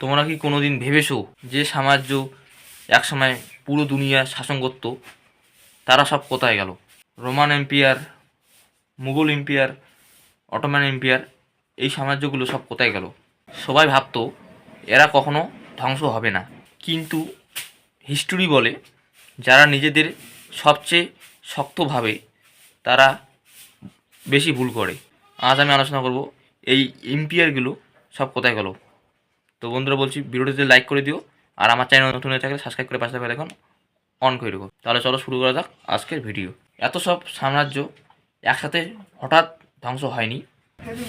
তোমরা কি কোনোদিন ভেবেছো যে সাম্রাজ্য একসময় পুরো দুনিয়া শাসন করত তারা সব কোথায় গেল? Roman empire, Mughal empire Ottoman empire, এই সাম্রাজ্যগুলো সব কোথায় গেল? সবাই ভাবতো এরা কখনো ধ্বংস হবে না। কিন্তু হিস্টোরি বলে যারা নিজেদের সবচেয়ে শক্তভাবে তারা বেশি ভুল করে। আজ আমি আলোচনা করব এই এম্পিয়ারগুলো সব কোথায় গেল? তো বন্ধুরা বলছি ভিডিওটিতে লাইক করে দিও, আর আমার চ্যানেল নতুন হয়ে থাকলে সাবস্ক্রাইব করে পাশে থাকলে এখন অন করে দেবো তাহলে চলো শুরু করা যাক আজকের ভিডিও এত সব সাম্রাজ্য একসাথে হঠাৎ ধ্বংস হয়নি।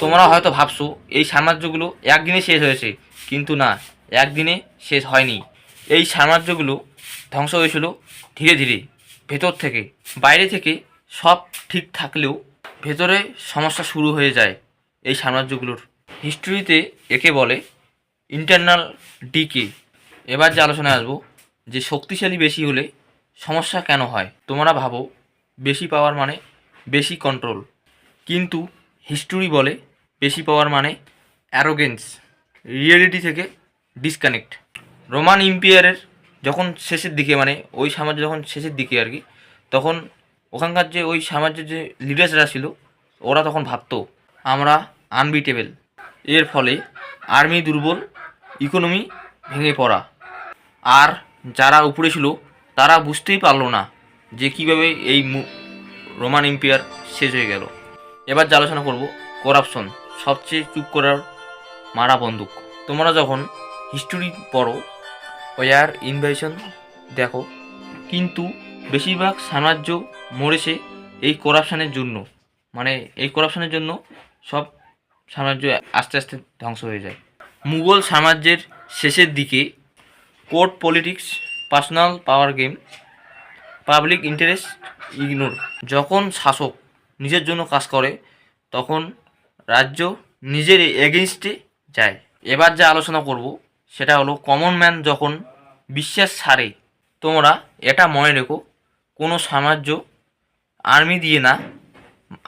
তোমরা হয়তো ভাবছ, এই সাম্রাজ্যগুলো একদিনে শেষ হয়েছে, কিন্তু না, একদিনে শেষ হয়নি। এই সাম্রাজ্যগুলো ধ্বংস হয়েছিল ধীরে ধীরে, ভেতর থেকে। বাইরে থেকে সব ঠিক থাকলেও ভেতরে সমস্যা শুরু হয়ে যায় এই সাম্রাজ্যগুলোর। হিস্ট্রিতে একে বলে ইন্টারনাল ডিকে এবার যে আলোচনায় আসব, যে শক্তিশালী বেশি হলে সমস্যা কেন হয়? তোমরা ভাবো, বেশি পাওয়ার মানে বেশি কন্ট্রোল কিন্তু হিস্টোরি বলে বেশি পাওয়ার মানে অ্যারোগেন্স রিয়েলিটি থেকে ডিসকানেক্ট রোমান ইম্পিয়ারের যখন শেষের দিকে মানে ওই সাম্রাজ্য যখন শেষের দিকে আর কি, তখন ওখানকার যে ওই সাম্রাজ্যের যে লিডার্সরা ছিল, ওরা তখন ভাবতো, আমরা আনবিটেবল এর ফলে আর্মি দুর্বল ইকোনমি ভেঙে পড়া। আর যারা উপরে ছিল, তারা বুঝতেই পারল না যে কীভাবে এই রোমান এম্পিয়ার শেষ হয়ে গেল। এবার যে আলোচনা করব, করাপশন, সবচেয়ে চুপ করার মারা বন্দুক। তোমরা যখন হিস্টোরি পড়ো, ওয়ার ইনভেশন দেখো, কিন্তু বেশিরভাগ সাম্রাজ্য মরেছে এই করাপশনের জন্য। মানে এই করাপশনের জন্য সব সাম্রাজ্য আস্তে আস্তে ধ্বংস হয়ে যায়। মুঘল সাম্রাজ্যের শেষের দিকে court politics, personal power game, public interest ignore. যখন শাসক নিজের জন্য কাজ করে, তখন রাজ্য নিজের এগেনস্টে যায়। এবার যা আলোচনা করব, সেটা হলো কমন ম্যান যখন বিশ্বাস ছাড়ে, তোমরা এটা মনে রেখো, কোনো সাম্রাজ্য আর্মি দিয়ে না,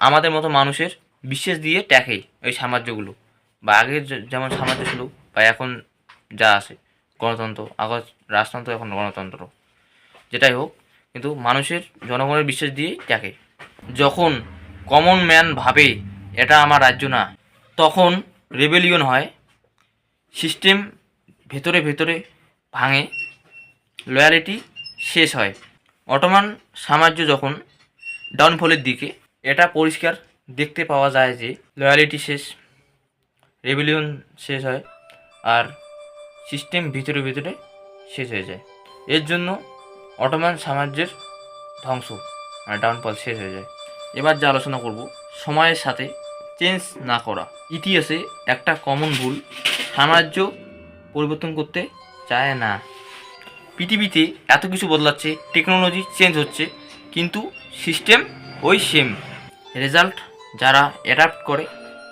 আমাদের মতো মানুষের বিশ্বাস দিয়ে ট্যাকে ওই সাম্রাজ্যগুলো। বা আগে যেমন সাম্রাজ্য ছিল, বা এখন যা আছে, গণতন্ত্র, আগে রাজতন্ত্র, এখন গণতন্ত্র। যেটাই হোক, কিন্তু মানুষের, জনগণের বিশ্বাস দিয়েই ট্যাকে যখন কমন ম্যান ভাবে এটা আমার রাজ্য না, তখন রেবেলিয়ন হয় সিস্টেম ভেতরে ভেতরে ভাঙে লয়ালিটি শেষ হয়। অটোমান সাম্রাজ্য যখন ডাউনফলের দিকে, এটা পরিষ্কার দেখতে পাওয়া যায় যে লয়ালিটি শেষ। রেবেলিয়ন শেষ হয় আর সিস্টেম ভিতরে ভিতরে শেষ হয়ে যায়। এর জন্য অটোমান সাম্রাজ্যের ধ্বংস মানে ডাউনফল শেষ হয়ে যায়। এবার যে আলোচনা করব, সময়ের সাথে চেঞ্জ না করা। ইতিহাসে একটা কমন ভুল, সাম্রাজ্য পরিবর্তন করতে চায় না। পৃথিবীতে এত কিছু বদলাচ্ছে টেকনোলজি চেঞ্জ হচ্ছে, কিন্তু সিস্টেম ওই সেম রেজাল্ট যারা অ্যাডাপ্ট করে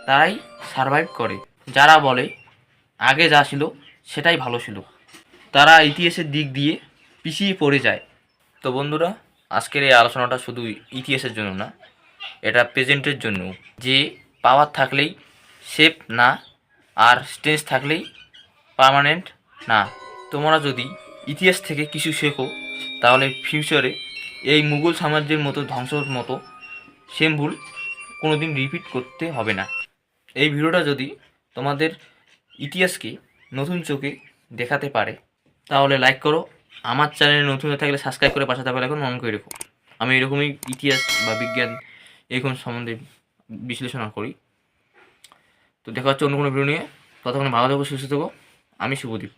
তারাই সারভাইভ করে। যারা বলে, আগে যা ছিল, সেটাই ভালো ছিল। তারা ইতিহাসের দিক দিয়ে পিছিয়ে পড়ে যায়। তো বন্ধুরা, আজকের এই আলোচনাটা শুধু ইতিহাসের জন্য না, এটা প্রেজেন্টের জন্য। যে পাওয়ার থাকলেই সেফ না, আর স্ট্রেঞ্জ থাকলেই পার্মানেন্ট না। তোমরা যদি ইতিহাস থেকে কিছু শেখো, তাহলে ফিউচারে এই মুঘল সাম্রাজ্যের মতো ধ্বংসর মতো সেম ভুল কোনোদিন রিপিট করতে হবে না। এই ভিডিওটা যদি তোমাদের ইতিহাসকে নতুন চোখে দেখাতে পারে, তাহলে লাইক করো। আমার চ্যানেলে নতুন হয়ে থাকলে সাবস্ক্রাইব করে পাশে থাকলে এখন অন করে রেখো। আমি এরকমই ইতিহাস বা বিজ্ঞান এরকম সম্বন্ধে বিশ্লেষণ করি। তো দেখা হচ্ছে অন্য কোনো ভিডিও নিয়ে। ততক্ষণ ভালো থাকো, সুস্থ থাকো। আমি শুভদীপ।